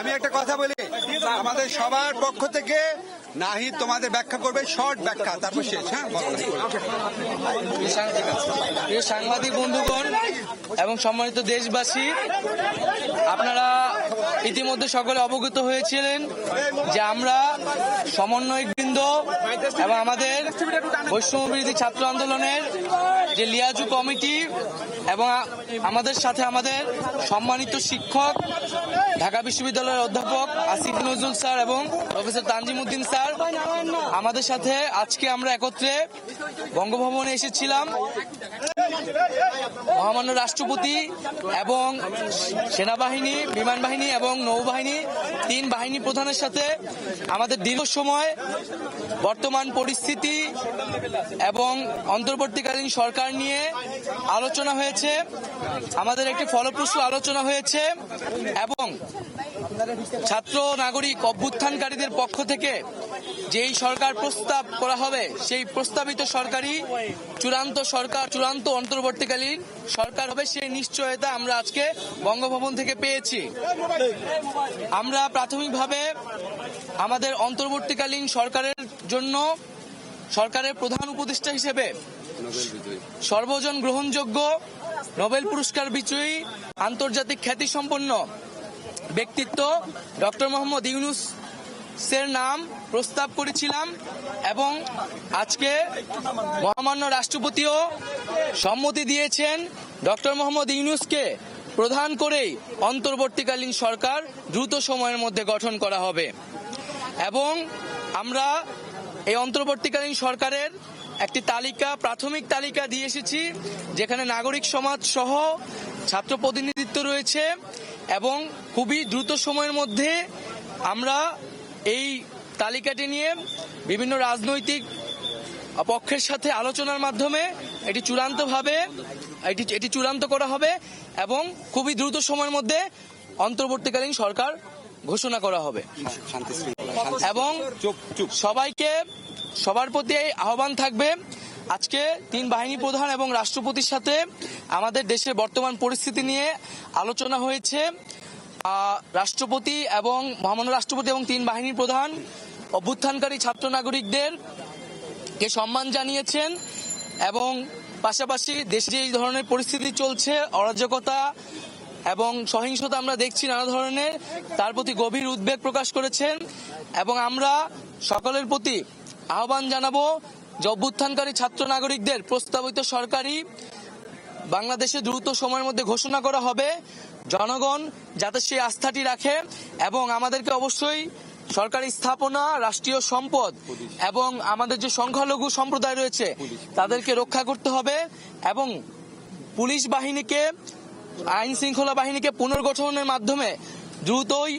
আমি একটা কথা বলি। আমাদের সবার পক্ষ থেকে নাহি তোমাদের ব্যাখ্যা করবে, শর্ট ব্যাখ্যা, তারপর শেষ হ্যাঁ? সাংবাদিক বন্ধুগণ এবং সম্মানিত দেশবাসী আপনারা ইতিমধ্যে সকলে অবগত হয়েছিলেন যে আমরা সমন্বয়কবৃন্দ এবং আমাদের বৈষম্য বিরোধী ছাত্র আন্দোলনের যে লিয়াজু কমিটি এবং আমাদের সাথে আমাদের সম্মানিত শিক্ষক, ঢাকা বিশ্ববিদ্যালয়ের অধ্যাপক আসিফ নজরুল স্যার এবং প্রফেসর তানজিম উদ্দিন স্যার, আমাদের সাথে আজকে আমরা একত্রে বঙ্গভবনে এসেছিলাম। মহামান্য রাষ্ট্রপতি এবং সেনাবাহিনী বিমান বাহিনী এবং নৌবাহিনী, তিন বাহিনী প্রধানের সাথে আমাদের দীর্ঘ সময় বর্তমান পরিস্থিতি এবং অন্তর্বর্তীকালীন সরকার নিয়ে আলোচনা হয়েছে, আমাদের একটি ফলপ্রসূ আলোচনা হয়েছে এবং ছাত্র নাগরিক অভ্যুত্থানকারীদের পক্ষ থেকে যেই সরকার প্রস্তাব করা হবে, সেই প্রস্তাবিত সরকারি চূড়ান্ত সরকার, চূড়ান্ত অন্তর্বর্তীকালীন সরকার হবে সেই নিশ্চয়তা আমরা আজকে বঙ্গভবন থেকে পেয়েছি। আমরা প্রাথমিকভাবে আমাদের অন্তর্বর্তীকালীন সরকারের জন্য সরকারের প্রধান উপদেষ্টা হিসেবে সর্বজন গ্রহণযোগ্য নোবেল পুরস্কার বিজয়ী, আন্তর্জাতিক খ্যাতিসম্পন্ন ব্যক্তিত্ব ডক্টর মোহাম্মদ ইউনুস এর নাম প্রস্তাব করেছিলাম এবং আজকে মহামান্য রাষ্ট্রপতিও সম্মতি দিয়েছেন ডক্টর মোহাম্মদ ইউনুসকে প্রধান করেই অন্তর্বর্তীকালীন সরকার দ্রুত সময়ের মধ্যে গঠন করা হবে। এবং আমরা এই অন্তর্বর্তীকালীন সরকারের একটি তালিকা, প্রাথমিক তালিকা দিয়ে এসেছি, যেখানে নাগরিক সমাজ সহ ছাত্র প্রতিনিধিত্ব রয়েছে এবং খুবই দ্রুত সময়ের মধ্যে আমরা এই তালিকাটি নিয়ে বিভিন্ন রাজনৈতিক পক্ষের সাথে আলোচনার মাধ্যমে এটি চূড়ান্তভাবে এটি এটি চূড়ান্ত করা হবে এবং খুবই দ্রুত সময়ের মধ্যে অন্তর্বর্তীকালীন সরকার ঘোষণা করা হবে। এবং সবাইকে সবার প্রতি আহ্বান থাকবে আজকে তিন বাহিনী প্রধান এবং রাষ্ট্রপতির সাথে আমাদের দেশের বর্তমান পরিস্থিতি নিয়ে আলোচনা হয়েছে। রাষ্ট্রপতি এবং মহামান্য রাষ্ট্রপতি এবং তিন বাহিনীর প্রধান অভ্যুত্থানকারী ছাত্র নাগরিকদের কে সম্মান জানিয়েছেন এবং পাশাপাশি দেশে যে এই ধরনের পরিস্থিতি চলছে, অরাজকতা এবং সহিংসতা আমরা দেখছি নানা ধরনের, তার প্রতি গভীর উদ্বেগ প্রকাশ করেছেন এবং আমরা সকলের প্রতি আহ্বান জানাব যে অভ্যুত্থানকারী ছাত্র নাগরিকদের প্রস্তাবিত সরকারি বাংলাদেশে দ্রুত সময়ের মধ্যে ঘোষণা করা হবে। জনগণ যাতে সেই আস্থাটি রাখে এবং আমাদেরকে অবশ্যই সরকারি স্থাপনা রাষ্ট্রীয় সম্পদ এবং আমাদের যে সংখ্যালঘু সম্প্রদায় রয়েছে তাদেরকে রক্ষা করতে হবে এবং পুলিশ বাহিনীকে আইন শৃঙ্খলা বাহিনীকে পুনর্গঠনের মাধ্যমে দ্রুতই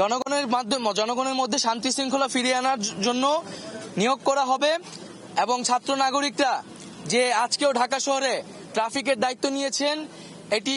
জনগণের মাধ্যমে জনগণের মধ্যে শান্তি শৃঙ্খলা ফিরিয়ে আনার জন্য নিয়োগ করা হবে এবং ছাত্র নাগরিকরা যে আজকেও ঢাকা শহরে ট্রাফিকের দায়িত্ব নিয়েছেন এটি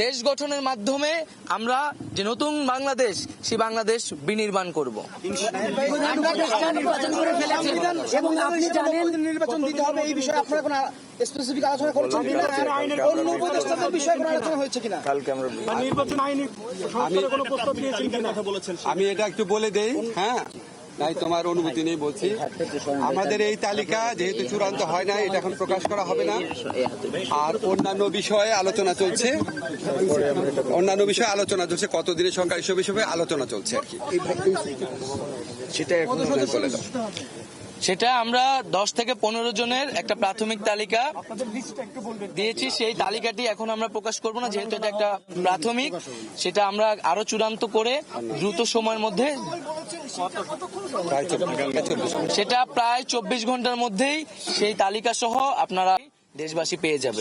দেশ গঠনের মাধ্যমে আমরা যে নতুন বাংলাদেশ সেই বাংলাদেশ বিনির্মাণ করব। নির্বাচন দিতে হবে এই বিষয়ে আপনারা কোনো স্পেসিফিক আলোচনা করছেন অন্য উপদেষ্টাদের বিষয়ে কোনো আলোচনা হয়েছে কিনা? নির্বাচন আইনি কোনো প্রস্তাব দিয়েছেন কিনা? বলেছেন আমি এটা একটু বলে দেই হ্যাঁ? তাই তোমার অনুমতি নেই বলছি। আমাদের এই তালিকা যেহেতু চূড়ান্ত হয় না এটা এখন প্রকাশ করা হবে না। আর অন্যান্য বিষয়ে আলোচনা চলছে। অন্যান্য বিষয়ে আলোচনা চলছে কতদিনের সরকার এসব বিষয়ে আলোচনা চলছে আর কি। সেটা এখন বলে দাও। সেটা আমরা দশ থেকে পনেরো জনের একটা প্রাথমিক তালিকা দিয়েছি। সেই তালিকাটি এখন আমরা প্রকাশ করব না যেহেতু এটা একটা প্রাথমিক। সেটা আমরা আরও চূড়ান্ত করে দ্রুত সময়ের মধ্যে সেটা প্রায় চব্বিশ ঘণ্টার মধ্যেই সেই তালিকা সহ আপনারা দেশবাসী পেয়ে যাবে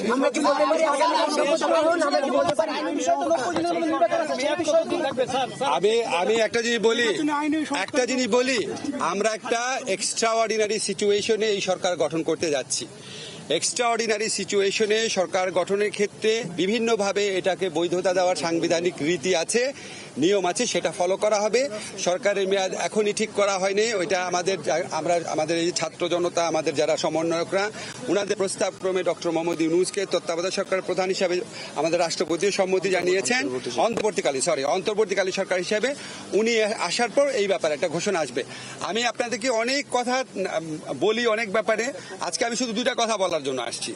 আমি আমি একটা জিনিস বলি, একটা জিনিস বলি, আমরা একটা এক্সট্রা অর্ডিনারি সিচুয়েশনে এই সরকার গঠন করতে যাচ্ছি। এক্সট্রা অর্ডিনারি সিচুয়েশনে সরকার গঠনের ক্ষেত্রে বিভিন্নভাবে এটাকে বৈধতা দেওয়ার সাংবিধানিক রীতি আছে, নিয়ম আছে, সেটা ফলো করা হবে। সরকারের মেয়াদ এখনই ঠিক করা হয়নি। ওইটা আমাদের আমরা, আমাদের এই ছাত্র জনতা, আমাদের যারা সমন্বয়করা ওনাদের প্রস্তাব ক্রমে ডক্টর মোহাম্মদ ইউনুসকে তত্ত্বাবধায়ক সরকার প্রধান হিসাবে আমাদের রাষ্ট্রপতি সম্মতি জানিয়েছেন। অন্তর্বর্তীকালী সরি অন্তর্বর্তীকালী সরকার হিসেবে উনি আসার পর এই ব্যাপারে একটা ঘোষণা আসবে। আমি আপনাদেরকে অনেক কথা বলি অনেক ব্যাপারে। আজকে আমি শুধু দুইটা কথা বলার জন্য আসছি।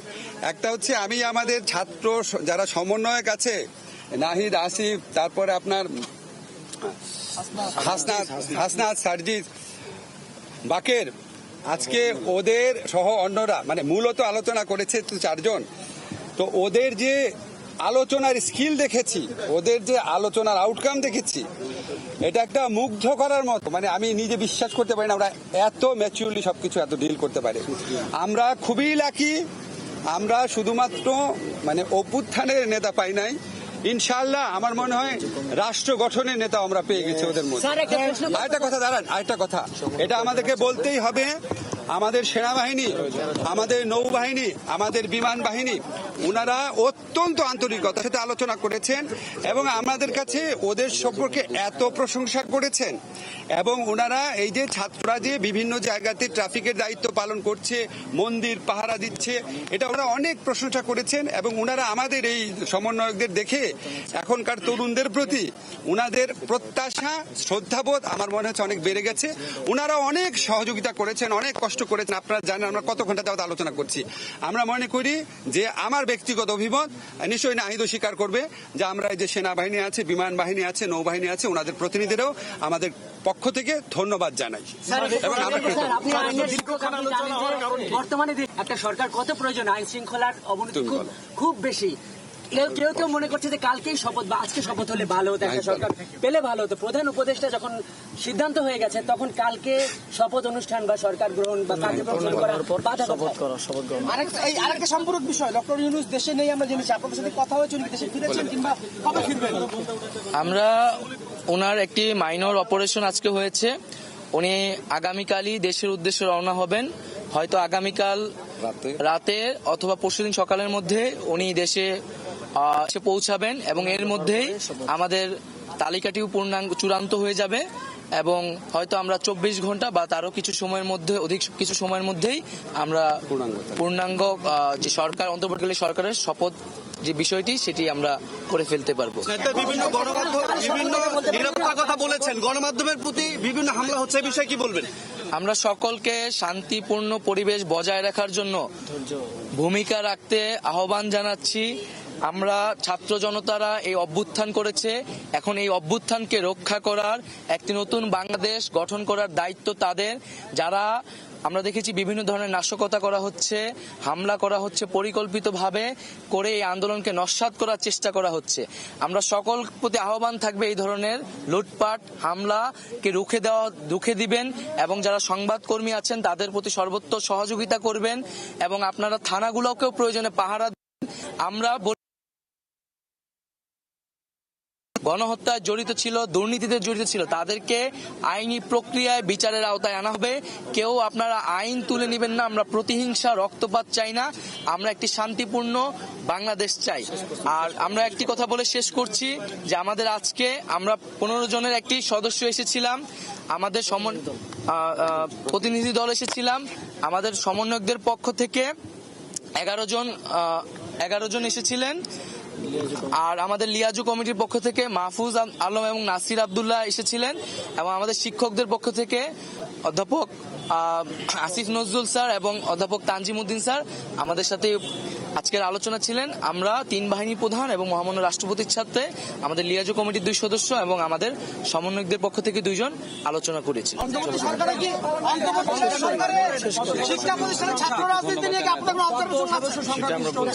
একটা হচ্ছে আমি আমাদের ছাত্র যারা সমন্বয়ক আছে, নাহিদ, আসিফ, তারপরে আপনার হাসনাথ হাসনাত সার্জিস বাকের। আজকে ওদের সহ অন্যরা মানে মূলত আলোচনা করেছে তো চারজন। তো ওদের যে আলোচনার স্কিল দেখেছি, ওদের যে আলোচনার আউটকাম দেখেছি এটা একটা মুগ্ধ করার মতো। মানে আমি নিজে বিশ্বাস করতে পারি না আমরা এত ম্যাচিউরলি সবকিছু এত ডিল করতে পারি। আমরা খুবই লাকি আমরা শুধুমাত্র মানে অভ্যুত্থানের নেতা পাই নাই। ইনশাল্লাহ আমার মনে হয় রাষ্ট্র গঠনের নেতা আমরা পেয়ে গেছি ওদের মধ্যে। আরেকটা কথা দাঁড়ান আরেকটা কথা। এটা আমাদেরকে বলতেই হবে আমাদের সেনাবাহিনী, আমাদের নৌবাহিনী, আমাদের বিমান বাহিনী ওনারা অত্যন্ত আন্তরিকতার সাথে আলোচনা করেছেন এবং আমাদের কাছে ওদের সম্পর্কে এত প্রশংসা করেছেন। এবং ওনারা এই যে ছাত্ররা যে বিভিন্ন জায়গাতে ট্রাফিকের দায়িত্ব পালন করছে, মন্দির, পাহারা দিচ্ছে, এটা ওরা অনেক প্রশংসা করেছেন এবং ওনারা আমাদের এই সমন্বয়কদের দেখে এখনকার তরুণদের প্রতি ওনাদের প্রত্যাশা, শ্রদ্ধাবোধ আমার মনে হচ্ছে অনেক বেড়ে গেছে। ওনারা অনেক সহযোগিতা করেছেন, অনেক কষ্ট করেছেন আপনারা জানেন আমরা কত ঘণ্টা যাবত আলোচনা করছি। আমরা মনে করি যে আমার ব্যক্তিগত অভিমত নিশ্চয়ই নাহিদও স্বীকার করবে যে আমরা এই যে সেনাবাহিনী আছে বিমান বাহিনী আছে নৌবাহিনী আছে ওনাদের প্রতিনিধিরাও আমাদের পক্ষ থেকে ধন্যবাদ জানাই। বর্তমানে একটা সরকার কত প্রয়োজন আইন শৃঙ্খলার অবনতি। খুব বেশি। কেউ কেউ মনে করছে যে কালকেই শপথ বা আজকে শপথ হলে ভালো হতো একটা সরকার পেলে ভালো হতো। প্রধান উপদেষ্টা যখন সিদ্ধান্ত হয়ে গেছে তখন কালকে শপথ অনুষ্ঠান বা সরকার গ্রহণ বা কার্যক্রম শুরু করার বাধা শপথ করো আরেকটা এই আরেকটা সম্পূরক বিষয় ডক্টর ইউনুস দেশে নেই আমরা জেনেছি আপনাদের সাথে কথা হয়েছে উনি দেশে ফিরেছেন কিংবা কবে ফিরবেন? আমরা ওনার একটি মাইনর অপারেশন আজকে হয়েছে। উনি আগামীকালই দেশের উদ্দেশ্যে রওনা হবেন। হয়তো আগামীকাল রাতে অথবা পরশুদিন সকালের মধ্যে উনি দেশে এসে পৌঁছাবেন এবং এর মধ্যেই আমাদের তালিকাটিও পূর্ণাঙ্গ চূড়ান্ত হয়ে যাবে এবং হয়তো আমরা চব্বিশ ঘণ্টা বা তারও কিছু সময়ের মধ্যে অধিক কিছু সময়ের মধ্যেই আমরা পূর্ণাঙ্গ। পূর্ণাঙ্গ যে সরকার অন্তর্বর্তীকালীন সরকারের শপথ যে বিষয়টি সেটি আমরা করে ফেলতে পারব। বিভিন্ন বিভিন্ন নিরাপত্তার কথা বলেছেন। গণমাধ্যমের প্রতি বিভিন্ন হামলা হচ্ছে এই বিষয়ে কি বলবেন? আমরা সকলকে শান্তিপূর্ণ পরিবেশ বজায় রাখার জন্য ভূমিকা রাখতে আহ্বান জানাচ্ছি। আমরা ছাত্র জনতারা এই অভ্যুত্থান করেছে। এখন এই অভ্যুত্থানকে রক্ষা করার একটি নতুন বাংলাদেশ গঠন করার দায়িত্ব তাদের। যারা আমরা দেখেছি বিভিন্ন ধরনের নাশকতা করা হচ্ছে, হামলা করা হচ্ছে পরিকল্পিতভাবে করে এই আন্দোলনকে নস্বাত করার চেষ্টা করা হচ্ছে। আমরা সকল প্রতি আহ্বান থাকবে এই ধরনের লুটপাট, হামলাকে রুখে দেওয়া, রুখে দিবেন এবং যারা সংবাদকর্মী আছেন তাদের প্রতি সর্বোত্তর সহযোগিতা করবেন এবং আপনারা থানাগুলোকেও প্রয়োজনে পাহারা। আমরা গণহত্যায় জড়িত ছিল, দুর্নীতিতে জড়িত ছিল, তাদেরকে আইনি প্রক্রিয়ায়, বিচারের আওতায় আনা হবে। কেউ আপনারা আইন তুলে নেবেন না, আমরা প্রতিহিংসা, রক্তপাত চাই না, আমরা একটি শান্তিপূর্ণ বাংলাদেশ চাই। আর আমরা একটি কথা বলে শেষ করছি, যে আমাদের আজকে আমরা পনেরো জনের একটি সদস্য এসেছিলাম, আমাদের সমন প্রতিনিধি দল এসেছিলাম, আমাদের সমন্বয়কদের পক্ষ থেকে এগারো জন এগারো জন এসেছিলেন। আর আমাদের লিয়াজু কমিটির পক্ষ থেকে মাহফুজ আলম এবং নাসির আবদুল্লাহ এসেছিলেন এবং আমাদের শিক্ষকদের পক্ষ থেকে অধ্যাপক আসিফ নজরুল স্যার এবং অধ্যাপক তানজিম উদ্দিন স্যার আমাদের সাথে আজকের আলোচনা ছিলেন। আমরা তিন বাহিনী প্রধান এবং মহামান্য রাষ্ট্রপতির সাথে আমাদের লিয়াজু কমিটির দুই সদস্য এবং আমাদের সমন্বয়কদের পক্ষ থেকে দুইজন আলোচনা করেছি।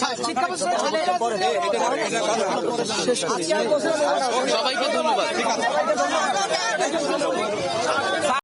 ছাত্র ছাত্র সবাইকে ধন্যবাদ।